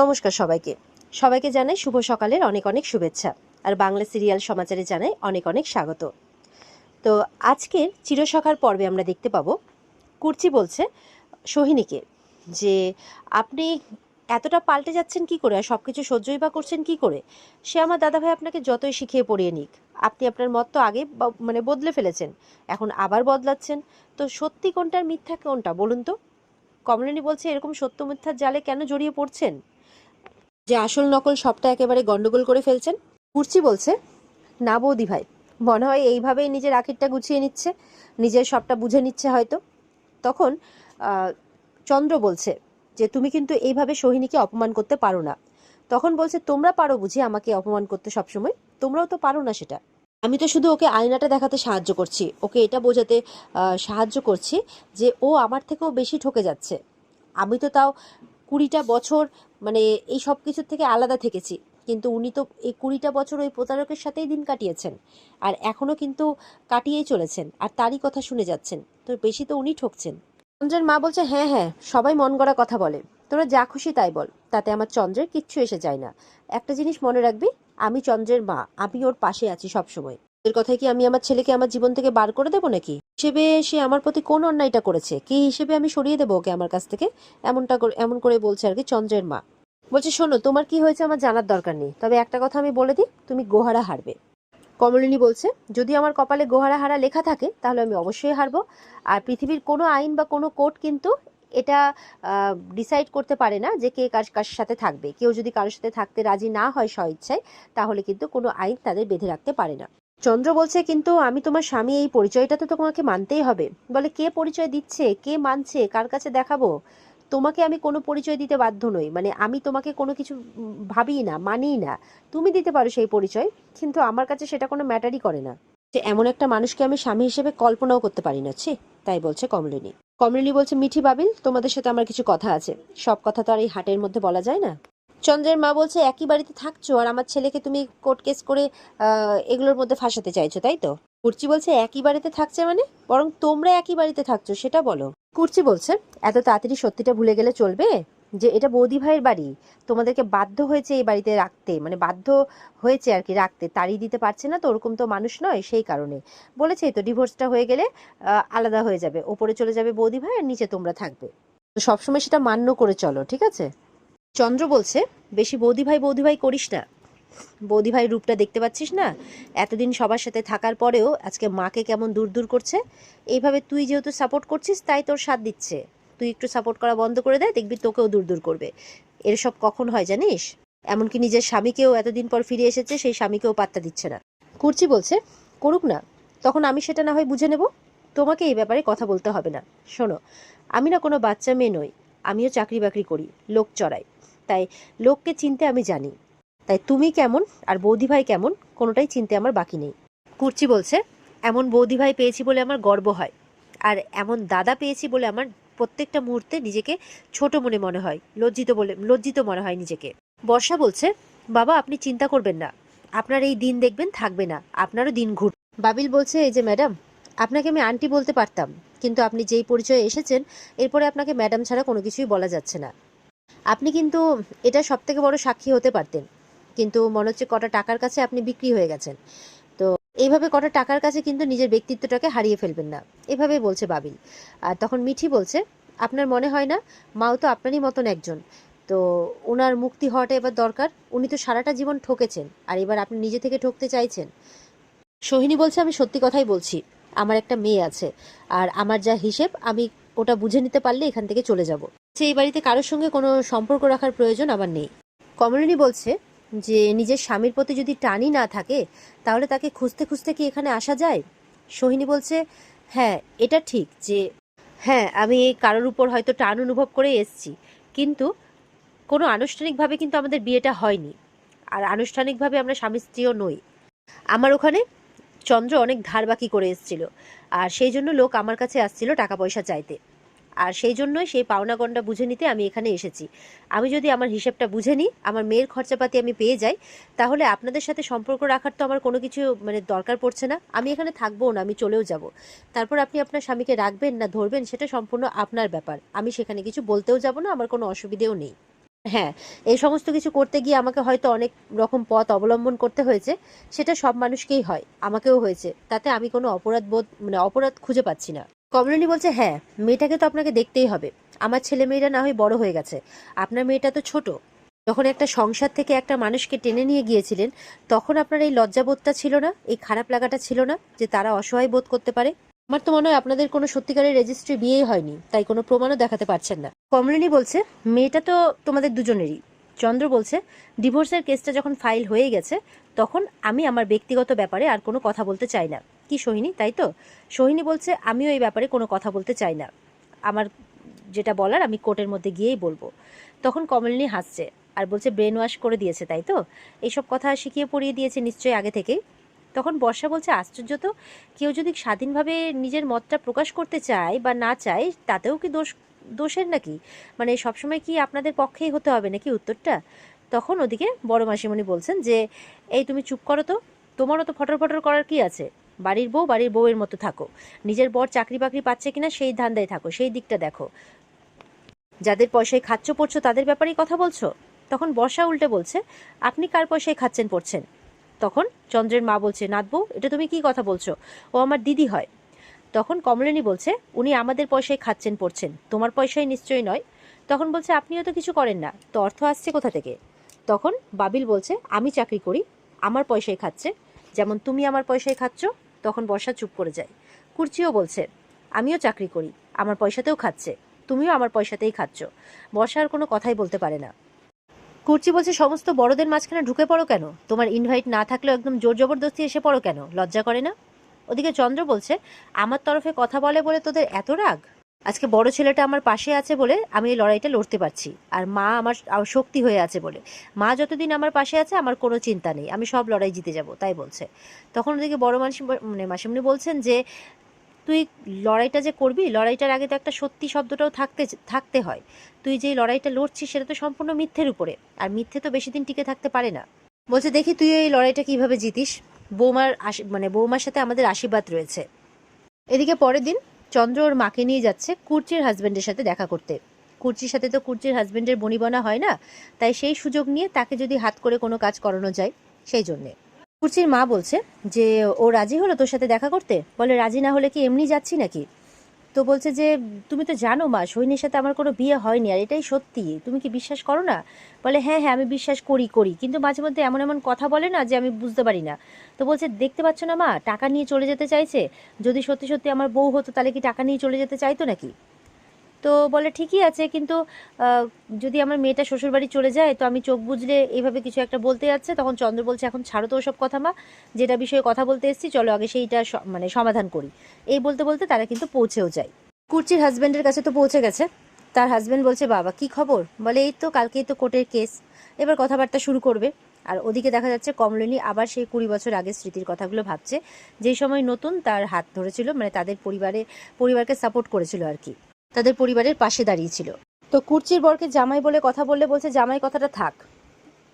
নমস্কার সবাইকে। সবাইকে জানাই শুভ সকালের অনেক অনেক শুভেচ্ছা, আর বাংলা সিরিয়াল সমাচারে জানাই অনেক অনেক স্বাগত। তো আজকের চিরসখার পর্বে আমরা দেখতে পাবো, কুর্চি বলছে সোহিনীকে, যে আপনি এতটা পাল্টে যাচ্ছেন কি করে, আর সব কিছু সহ্যই বা করছেন কি করে? সে আমার দাদাভাই আপনাকে যতই শিখিয়ে পড়িয়ে নিক, আপনি আপনার মত তো আগে মানে বদলে ফেলেছেন, এখন আবার বদলাচ্ছেন। তো সত্যি কোনটার মিথ্যা কোনটা বলুন তো? কমলিনী বলছে, এরকম সত্য মিথ্যার জালে কেন জড়িয়ে পড়ছেন? যে আসল নকল সবটা একেবারে গন্ডগোল করে ফেলছেন? কুর্চি বলছে, না বৌদি ভাই, মনে হয় এইভাবেই নিজের আখিরটা গুছিয়ে নিচ্ছে, নিজের সবটা বুঝে নিচ্ছে হয়তো। তখন চন্দ্র বলছে, যে তুমি কিন্তু এইভাবে সোহিনীকে অপমান করতে পারো না। তখন বলছে, তোমরা পারো বুঝি আমাকে অপমান করতে সবসময়? তোমরাও তো পারো না সেটা। আমি তো শুধু ওকে আয়নাটা দেখাতে সাহায্য করছি। ওকে এটা বোঝাতে সাহায্য করছি যে ও আমার থেকেও বেশি ঠকে যাচ্ছে। আমি তো তাও কুড়িটা বছর মানে এই সব কিছুর থেকে আলাদা থেকেছি। কিন্তু উনি তো এই কুড়িটা বছর ওই প্রতারকের সাথেই দিন কাটিয়েছেন। আর এখনও কিন্তু কাটিয়েই চলেছেন। আর তারই কথা শুনে যাচ্ছেন। তো বেশি তো উনি ঠকছেন। চন্দ্রের মা বলছে হ্যাঁ হ্যাঁ সবাই মন গড়া কথা বলে। তোরা যা খুশি তাই বল। তাতে আমার চন্দ্রের কিচ্ছু এসে যায় না। একটা জিনিস মনে রাখবি, আমি চন্দ্রের মা, আমি ওর পাশে আছি সব সময় এর কথায় কি আমি আমার ছেলেকে আমার জীবন থেকে বার করে দেবো নাকি? হিসেবে সে আমার প্রতি কোন অন্যায়টা করেছে? কি হিসেবে আমি সরিয়ে দেবো ওকে আমার কাছ থেকে? এমনটা এমন করে বলছে আর কি চন্দ্রের মা। বলছে, শোনো, তোমার কি হয়েছে আমার জানার দরকার নেই। তবে একটা কথা আমি বলে দিই, তুমি গোহারা হারবে। কমলিনী বলছে, যদি আমার কপালে গোহারা হারা লেখা থাকে, তাহলে আমি অবশ্যই হারবো। আর পৃথিবীর কোনো আইন বা কোনো কোর্ট কিন্তু এটা ডিসাইড করতে পারে না যে কে কার কার সাথে থাকবে। কেউ যদি কারোর সাথে থাকতে রাজি না হয় স্বইচ্ছায়, তাহলে কিন্তু কোনো আইন তাদের বেঁধে রাখতে পারে না। চন্দ্র বলছে, কিন্তু আমি তোমার স্বামী, এই পরিচয়টা তো তোমাকে মানতেই হবে। বলে, কে পরিচয় দিচ্ছে? কে মানছে? কার কাছে দেখাবো? তোমাকে আমি কোনো পরিচয় দিতে বাধ্য নই। মানে আমি তোমাকে কোনো কিছু ভাবিই না মানি না। তুমি দিতে পারো সেই পরিচয়, কিন্তু আমার কাছে সেটা কোনো ম্যাটারই করে না। যে এমন একটা মানুষকে আমি স্বামী হিসেবে কল্পনাও করতে পারি না। ছি, তাই বলছে কমলিনী। কমলিনী বলছে, মিঠি বাবিল, তোমাদের সাথে আমার কিছু কথা আছে। সব কথা তো আর এই হাটের মধ্যে বলা যায় না? চন্দ্রের মা বলছে, একই বাড়িতে থাকছো আর আমার ছেলেকে তুমি কোর্ট কেস করে এগুলোর মধ্যে ফাঁসাতে চাইছো, তাই তো? কুর্চি বলছে, একই বাড়িতে থাকছে মানে? বরং তোমরা একই বাড়িতে থাকছো, সেটা বলো। কুর্চি বলছে, এত তাড়াতাড়ি সত্যিটা ভুলে গেলে চলবে? যে এটা বৌদি ভাইয়ের বাড়ি। তোমাদেরকে বাধ্য হয়েছে এই বাড়িতে রাখতে মানে বাধ্য হয়েছে আর কি রাখতে। তাড়িয়ে দিতে পারছে না তো, ওরকম তো মানুষ নয় সেই কারণে। বলেছেই তো ডিভোর্সটা হয়ে গেলে আলাদা হয়ে যাবে। ওপরে চলে যাবে বৌদি ভাই আর নিচে তোমরা থাকবে। তো সবসময় সেটা মান্য করে চলো, ঠিক আছে? চন্দ্র বলছে, বেশি বৌদি ভাই বৌদি ভাই করিস না। বৌদি ভাই রূপটা দেখতে পাচ্ছিস না? এতদিন সবার সাথে থাকার পরেও আজকে মাকে কেমন দূর দূর করছে? এইভাবে তুই যেহেতু সাপোর্ট করছিস, তাই তোর সাথ দিচ্ছে। তুই একটু সাপোর্ট করা বন্ধ করে দেয় দেখবি তোকেও দূর দূর করবে। এর সব কখন হয় জানিস? এমনকি নিজের স্বামীকেও এতদিন পর ফিরে এসেছে, সেই স্বামীকেও পাত্তা দিচ্ছে না। কুর্চি বলছে, করুক না, তখন আমি সেটা না হয় বুঝে নেব। তোমাকে এই ব্যাপারে কথা বলতে হবে না। শোনো, আমি না কোনো বাচ্চা মেয়ে নই, আমিও চাকরি বাকরি করি, লোক চড়াই। তাই লোককে চিনতে আমি জানি। তাই তুমি কেমন আর বৌদি ভাই কেমন কোনোটাই চিনতে আমার বাকি নেই। কুর্চি বলছে, এমন বৌদি ভাই পেয়েছি বলে আমার গর্ব হয় আর এমন দাদা পেয়েছি বলে আমার প্রত্যেকটা মুহূর্তে নিজেকে ছোট মনে মনে হয়, লজ্জিত বলে, লজ্জিত মনে হয় নিজেকে। বর্ষা বলছে, বাবা, আপনি চিন্তা করবেন না। আপনার এই দিন দেখবেন থাকবে না, আপনারও দিন ঘুর বাবিল বলছে, এই যে ম্যাডাম, আপনাকে আমি আন্টি বলতে পারতাম, কিন্তু আপনি যেই পরিচয়ে এসেছেন, এরপরে আপনাকে ম্যাডাম ছাড়া কোনো কিছুই বলা যাচ্ছে না। আপনি কিন্তু এটা সব থেকে বড় সাক্ষী হতে পারতেন। কিন্তু মনে হচ্ছে কটা টাকার কাছে আপনি বিক্রি হয়ে গেছেন। তো এইভাবে কটা টাকার কাছে কিন্তু নিজের ব্যক্তিত্বটাকে হারিয়ে ফেলবেন না। এভাবেই বলছে বাবিল। আর তখন মিঠি বলছে, আপনার মনে হয় না? মাও তো আপনারই মতন একজন। তো ওনার মুক্তি হওয়াটা এবার দরকার। উনি তো সারাটা জীবন ঠকেছেন। আর এবার আপনি নিজে থেকে ঠকতে চাইছেন? সোহিনী বলছে, আমি সত্যি কথাই বলছি। আমার একটা মেয়ে আছে। আর আমার যা হিসেব, আমি ওটা বুঝে নিতে পারলে এখান থেকে চলে যাব। সেই বাড়িতে কারোর সঙ্গে কোনো সম্পর্ক রাখার প্রয়োজন আমার নেই। কমলিনী বলছে যে নিজের স্বামীর প্রতি যদি টানই না থাকে, তাহলে তাকে খুঁজতে খুঁজতে কি এখানে আসা যায়? সোহিনী বলছে হ্যাঁ এটা ঠিক যে হ্যাঁ আমি এই কারোর উপর হয়তো টান অনুভব করে এসেছি, কিন্তু কোনো আনুষ্ঠানিকভাবে কিন্তু আমাদের বিয়েটা হয়নি। আর আনুষ্ঠানিকভাবে আমরা স্বামী স্ত্রীও নই। আমার ওখানে চন্দ্র অনেক ধার বাকি করে এসেছিল, আর সেই জন্য লোক আমার কাছে আসছিল টাকা পয়সা চাইতে। আর সেই জন্যই সেই পাওনা গন্ডা বুঝে নিতে আমি এখানে এসেছি। আমি যদি আমার হিসেবটা বুঝে নিই, আমার মেয়ের খরচাপাতি আমি পেয়ে যাই, তাহলে আপনাদের সাথে সম্পর্ক রাখার তো আমার কোনো কিছু মানে দরকার পড়ছে না। আমি এখানে থাকব না, আমি চলেও যাব। তারপর আপনি আপনার স্বামীকে রাখবেন না ধরবেন, সেটা সম্পূর্ণ আপনার ব্যাপার। আমি সেখানে কিছু বলতেও যাব না, আমার কোনো অসুবিধেও নেই। হ্যাঁ এই সমস্ত কিছু করতে গিয়ে আমাকে হয়তো অনেক রকম পথ অবলম্বন করতে হয়েছে, সেটা সব মানুষকেই হয়, আমাকেও হয়েছে। তাতে আমি কোনো অপরাধ বোধ মানে অপরাধ খুঁজে পাচ্ছি না। কমলিনী বলছে হ্যাঁ মেয়েটাকে তো আপনাকে দেখতেই হবে। আমার ছেলে মেয়েরা না হয় বড় হয়ে গেছে। আপনার মেয়েটা তো ছোট। যখন একটা সংসার থেকে একটা মানুষকে টেনে নিয়ে গিয়েছিলেন, তখন আপনার এই লজ্জাবোধটা ছিল না? এই খারাপ লাগাটা ছিল না যে তারা অসহায় বোধ করতে পারে? আমার তো মনে হয় আপনাদের কোনো সত্যিকারের রেজিস্ট্রি বিয়েই হয়নি, তাই কোনো প্রমাণও দেখাতে পারছেন না। কমলিনী বলছে, মেয়েটা তো তোমাদের দুজনেরই। চন্দ্র বলছে, ডিভোর্সের কেসটা যখন ফাইল হয়ে গেছে, তখন আমি আমার ব্যক্তিগত ব্যাপারে আর কোনো কথা বলতে চাই না। কি সোহিনী, তাই তো? সোহিনী বলছে, আমিও এই ব্যাপারে কোনো কথা বলতে চাই না। আমার যেটা বলার আমি কোর্টের মধ্যে গিয়েই বলব। তখন কমলিনী হাসছে আর বলছে ব্রেন ওয়াশ করে দিয়েছে, তাই তো? এইসব কথা শিখিয়ে পড়িয়ে দিয়েছে নিশ্চয়ই আগে থেকেই? তখন বর্ষা বলছে, আশ্চর্য তো, কেউ যদি স্বাধীনভাবে নিজের মতটা প্রকাশ করতে চায় বা না চায়, তাতেও কি দোষ, দোষের নাকি? মানে সবসময় কি আপনাদের পক্ষেই হতে হবে নাকি উত্তরটা? তখন ওদিকে বড় মাসিমণি বলছেন যে, এই তুমি চুপ করো তো, তোমারও তো ফটর ফটর করার কি আছে? বাড়ির বউ বাড়ির বউয়ের মতো থাকো। নিজের বর চাকরি বাকরি পাচ্ছে কিনা সেই ধান্দায় থাকো, সেই দিকটা দেখো। যাদের পয়সায় খাচ্ছ পড়ছো তাদের ব্যাপারেই কথা বলছো? তখন বর্ষা উল্টে বলছে, আপনি কার পয়সায় খাচ্ছেন, পড়ছেন? তখন চন্দ্রের মা বলছে নাথবউ এটা তুমি কি কথা বলছো? ও আমার দিদি হয়। তখন কমলিনী বলছে, উনি আমাদের পয়সায় খাচ্ছেন, পড়ছেন। তোমার পয়সায় নিশ্চয়ই নয়। তখন বলছে, আপনিও তো কিছু করেন না, তো অর্থ আসছে কোথা থেকে? তখন বাবিল বলছে, আমি চাকরি করি, আমার পয়সায় খাচ্ছে। যেমন তুমি আমার পয়সায় খাচ্ছ তখন বর্ষা চুপ করে যায়। কুর্চিও বলছে, আমিও চাকরি করি, আমার পয়সাতেও খাচ্ছে, তুমিও আমার পয়সাতেই খাচ্ছ। বর্ষা আর কোনো কথাই বলতে পারে না। কুর্চি বলছে, সমস্ত বড়দের মাঝখানে ঢুকে পড়ো কেন? তোমার ইনভাইট না থাকলেও একদম জোর জবরদস্তি এসে পড়ো কেন? লজ্জা করে না? ওদিকে চন্দ্র বলছে, আমার তরফে কথা বলে বলে তোদের এত রাগ? আজকে বড় ছেলেটা আমার পাশে আছে বলে আমি এই লড়াইটা লড়তে পারছি। আর মা আমার শক্তি হয়ে আছে বলে। মা যতদিন আমার পাশে আছে, আমার কোনো চিন্তা নেই। আমি সব লড়াই জিতে যাব, তাই বলছে। তখন ওদিকে বড় মাসি মানে মাসিমনি বলছেন যে, তুই লড়াইটা যে করবি, লড়াইটার আগে তো একটা সত্যি শব্দটাও থাকতে থাকতে হয়। তুই যে লড়াইটা লড়ছিস, সেটা তো সম্পূর্ণ মিথ্যের উপরে। আর মিথ্যে তো বেশি দিন টিকে থাকতে পারে না। বলছে, দেখি তুই এই লড়াইটা কীভাবে জিতিস। বৌমার মানে বৌমার সাথে আমাদের আশীর্বাদ রয়েছে। এদিকে পরের দিন চন্দ্র ওর মাকে নিয়ে যাচ্ছে কুর্চির হাজব্যান্ডের সাথে দেখা করতে। কুর্চির সাথে তো কুর্চির হাজব্যান্ডের বনিবনা হয় না, তাই সেই সুযোগ নিয়ে তাকে যদি হাত করে কোনো কাজ করানো যায়, সেই জন্যে। কুর্চির মা বলছে যে, ও রাজি হলো তোর সাথে দেখা করতে? বলে, রাজি না হলে কি এমনি যাচ্ছি নাকি? তো বলছে যে, তুমি তো জানো মা সৈন্যের সাথে আমার কোনো বিয়ে হয়নি আর এটাই সত্যি। তুমি কি বিশ্বাস করো না? বলে হ্যাঁ হ্যাঁ আমি বিশ্বাস করি করি। কিন্তু মাঝে মধ্যে এমন এমন কথা বলে না যে আমি বুঝতে পারি না। তো বলছে, দেখতে পাচ্ছ না মা, টাকা নিয়ে চলে যেতে চাইছে? যদি সত্যি সত্যি আমার বউ হতো তাহলে কি টাকা নিয়ে চলে যেতে চাইতো নাকি? তো বলে ঠিকই আছে, কিন্তু যদি আমার মেয়েটা শ্বশুরবাড়ি চলে যায়, তো আমি চোখ বুঝলে এইভাবে কিছু একটা বলতে যাচ্ছে। তখন চন্দ্র বলছে, এখন ছাড়ো তো ওসব কথা মা, যেটা বিষয়ে কথা বলতে এসেছি, চলো আগে সেইটা মানে সমাধান করি। এই বলতে বলতে তারা কিন্তু পৌঁছেও যায়। কুর্চির হাজব্যান্ডের কাছে তো পৌঁছে গেছে। তার হাজব্যান্ড বলছে, বাবা, কি খবর? বলে, এই তো, কালকেই তো কোর্টের কেস এবার কথাবার্তা শুরু করবে। আর ওদিকে দেখা যাচ্ছে, কমলিনী আবার সেই কুড়ি বছর আগের স্মৃতির কথাগুলো ভাবছে। যেই সময় নতুন, তার হাত ধরেছিল মানে তাদের পরিবারে, পরিবারকে সাপোর্ট করেছিল আর কি। তাদের পরিবারের পাশে দাঁড়িয়েছিল। তো কুর্চির বরকে জামাই বলে কথা বললে বলছে, জামাই, কথাটা থাক।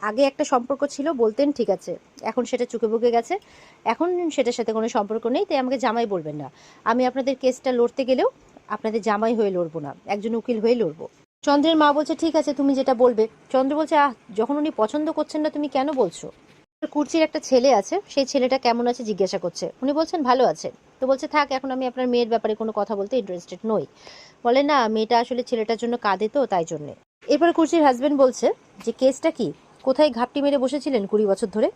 আগে একটা সম্পর্ক ছিল, বলতেন ঠিক আছে। এখন সেটা চুকে বুকে গেছে। এখন সেটার সাথে কোনো সম্পর্ক নেই, তাই আমাকে জামাই বলবেন না। আমি আপনাদের কেসটা লড়তে গেলেও আপনাদের জামাই হয়ে লড়বো না। একজন উকিল হয়ে লড়বো। চন্দ্রের মা বলছে, ঠিক আছে, তুমি যেটা বলবে। চন্দ্র বলছে, আহ, যখন উনি পছন্দ করছেন না, তুমি কেন বলছো? কুর্চির একটা ছেলে আছে, সেই ছেলেটা কেমন আছে জিজ্ঞাসা করছে। উনি বলছেন, ভালো আছে। তো বলছে, থাক, এখন আমি আপনার মেয়ের ব্যাপারে কোনো কথা বলতে ইন্টারেস্টেড নই। বলে, না, মেয়েটা আসলে ছেলেটার জন্য কাঁদে তো, তাই জন্যে। এরপরে কুর্চির হাজবেন্ড বলছে যে, কেসটা কি? কোথায় ঘাপটি মেরে বসেছিলেন কুড়ি বছর ধরে?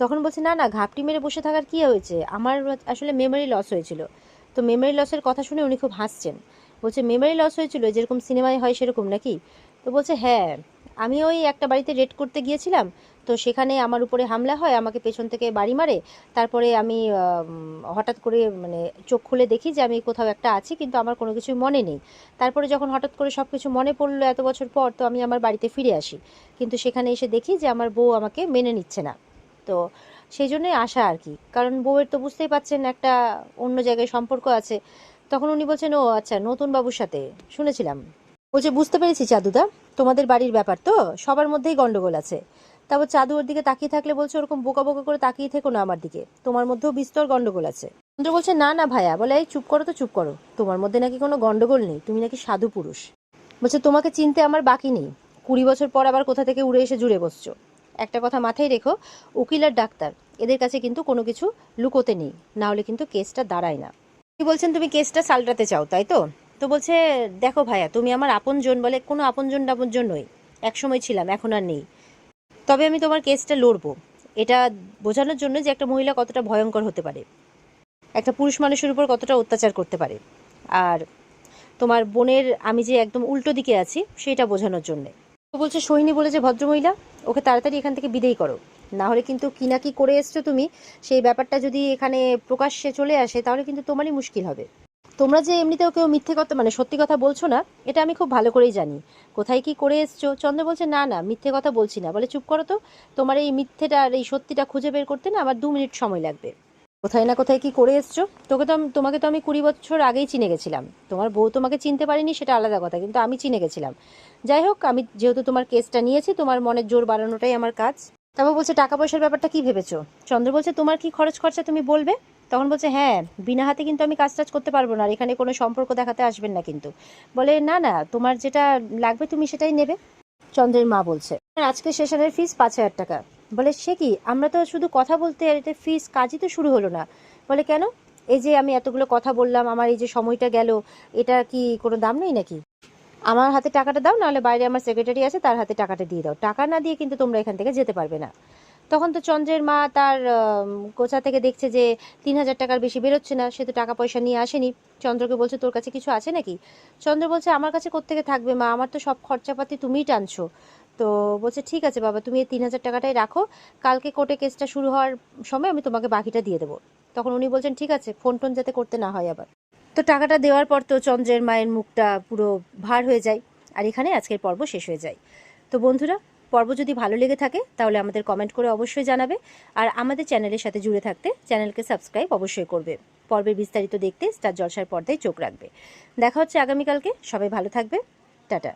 তখন বলছে, না না, ঘাপটি মেরে বসে থাকার কি হয়েছে? আমার আসলে মেমোরি লস হয়েছিল। তো মেমোরি লসের কথা শুনে উনি খুব হাসছেন। বলছে মেমোরি লস হয়েছিল? যেরকম সিনেমায় হয় সেরকম নাকি? তো বলছে হ্যাঁ। আমি ওই একটা বাড়িতে রেড করতে গিয়েছিলাম, তো সেখানে আমার উপরে হামলা হয়, আমাকে পেছন থেকে বাড়ি মারে, তারপরে আমি হঠাৎ করে মানে চোখ খুলে দেখি যে আমি কোথাও একটা আছি, কিন্তু আমার কোনো কিছুই মনে নেই। তারপরে যখন হঠাৎ করে সব কিছু মনে পড়ল এত বছর পর, তো আমি আমার বাড়িতে ফিরে আসি। কিন্তু সেখানে এসে দেখি যে আমার বউ আমাকে মেনে নিচ্ছে না। তো সেই জন্যই আসা আর কি, কারণ বউয়ের তো বুঝতেই পাচ্ছেন একটা অন্য জায়গায় সম্পর্ক আছে। তখন উনি বলছেন, ও আচ্ছা নতুন বাবুর সাথে। শুনেছিলাম। বলছে বুঝতে পেরেছি চাদুদা, তোমাদের বাড়ির ব্যাপার তো, সবার মধ্যেই গন্ডগোল আছে। তারপর চাদু ওর দিকে তাকিয়ে থাকলে বলছে ওরকম বোকা বোকা করে তাকিয়ে থেকো না আমার দিকে, তোমার মধ্যেও বিস্তর গন্ডগোল আছে। চন্দ্র বলছে, না না ভাইয়া। বলে, এই চুপ করো তো, চুপ করো। তোমার মধ্যে নাকি কোনো গন্ডগোল নেই, তুমি নাকি সাধু পুরুষ। বলছে, তোমাকে চিনতে আমার বাকি নেই। কুড়ি বছর পর আবার কোথা থেকে উড়ে এসে জুড়ে বসছো। একটা কথা মাথায় রেখো, উকিল আর ডাক্তার, এদের কাছে কিন্তু কোনো কিছু লুকোতে নেই, না হলে কিন্তু কেসটা দাঁড়ায় না। কি বলছেন তুমি, কেসটা সালটাতে চাও, তাই তো? তো বলছে, দেখো ভাইয়া, তুমি আমার আপনজন বলে কোনো আপনজন টাপনজন নই। একসময় ছিলাম, এখন আর নেই। তবে আমি তোমার কেসটা লড়বো। এটা বোঝানোর জন্য যে একটা মহিলা কতটা ভয়ঙ্কর হতে পারে। একটা পুরুষ মানুষের উপর কতটা অত্যাচার করতে পারে। আর তোমার বোনের আমি যে একদম উল্টো দিকে আছি, সেটা বোঝানোর জন্যে। তো বলছে সোহিনী বলে যে ভদ্রমহিলা, ওকে তাড়াতাড়ি এখান থেকে বিদেয় করো। না হলে কিন্তু কি না কি করে এসছো তুমি, সেই ব্যাপারটা যদি এখানে প্রকাশ্যে চলে আসে, তাহলে কিন্তু তোমারই মুশকিল হবে। তোমরা যে এমনিতেও কেউ মিথ্যে কথা মানে সত্যি কথা বলছো না, এটা আমি খুব ভালো করেই জানি। কোথায় কি করে এসছো? চন্দ্র বলছে, না না, মিথ্যে কথা বলছি না। বলে, চুপ করো তো, তোমার এই মিথ্যেটা আর এই সত্যিটা খুঁজে বের করতে না আমার দু মিনিট সময় লাগবে। কোথায় না কোথায় কি করে এসছো? তোকে তো তোমাকে তো আমি কুড়ি বছর আগেই চিনে গেছিলাম। তোমার বউ তোমাকে চিনতে পারিনি, সেটা আলাদা কথা, কিন্তু আমি চিনে গেছিলাম। যাই হোক, আমি যেহেতু তোমার কেসটা নিয়েছি, তোমার মনের জোর বাড়ানোটাই আমার কাজ। তারপর বলছে টাকা পয়সার ব্যাপারটা কি ভেবেছো? চন্দ্র বলছে, তোমার কি খরচ খরচা তুমি বলবে? তখন বলছে হ্যাঁ বিনা হাতে কিন্তু আমি কাজ টাজ করতে পারব না, আর এখানে কোনো সম্পর্ক দেখাতে আসবেন না কিন্তু। বলে, না না, তোমার যেটা লাগবে তুমি সেটাই নেবে। চন্দ্রের মা বলছে আজকে সেশনের ফিস পাঁচ হাজার টাকা। বলে, সে কি? আমরা তো শুধু কথা বলতে এটা ফিস কাজই তো শুরু হলো না। বলে, কেন? এই যে আমি এতগুলো কথা বললাম, আমার এই যে সময়টা গেল, এটা কি কোনো দাম নেই নাকি? আমার হাতে টাকাটা দাও, নাহলে বাইরে আমার সেক্রেটারি আছে, তার হাতে টাকাটা দিয়ে দাও। টাকা না দিয়ে কিন্তু তোমরা এখান থেকে যেতে পারবে না। তখন তো চন্দ্রের মা তার কোচা থেকে দেখছে যে তিন হাজার টাকার বেশি বেরোচ্ছে না, সে তো টাকা পয়সা নিয়ে আসেনি। চন্দ্রকে বলছে, তোর কাছে কিছু আছে নাকি? চন্দ্র বলছে, আমার কাছে কোত্থেকে থাকবে মা? আমার তো সব খরচাপাতি তুমিই টানছো। তো বলছে, ঠিক আছে বাবা, তুমি এই তিন হাজার টাকাটাই রাখো। কালকে কোর্টে কেসটা শুরু হওয়ার সময় আমি তোমাকে বাকিটা দিয়ে দেবো। তখন উনি বলছেন, ঠিক আছে ফোন টোন যাতে করতে না হয় আবার। তো টাকাটা দেওয়ার পর তো চন্দ্রের মায়ের মুখটা পুরো ভার হয়ে যায়। আর এখানে আজকের পর্ব শেষ হয়ে যায়। তো বন্ধুরা, পর্ব যদি ভালো লেগে থাকে, তাহলে আমাদের কমেন্ট করে অবশ্যই জানাবে। আর আমাদের চ্যানেলের সাথে জুড়ে থাকতে চ্যানেলকে সাবস্ক্রাইব অবশ্যই করবে। পর্বের বিস্তারিত দেখতে স্টার জলসার পর্দায় চোখ রাখবে। দেখা হচ্ছে আগামীকালকে। সবাই ভালো থাকবে। টাটা।